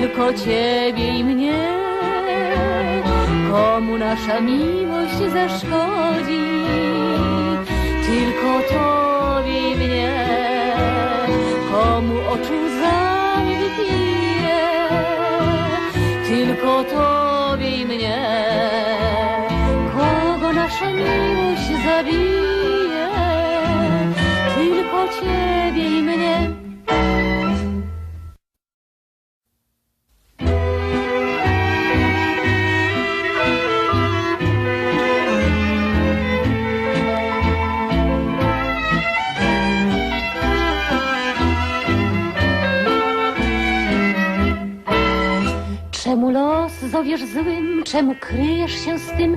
Tylko ciebie i mnie. Komu nasza miłość zaszkodzi? Tylko tobie i mnie. Komu oczu łzami wypije? Tylko tobie i mnie. Kogo nasza miłość zabije? Tylko ciebie i mnie. Los zowiesz złym? Czemu kryjesz się z tym,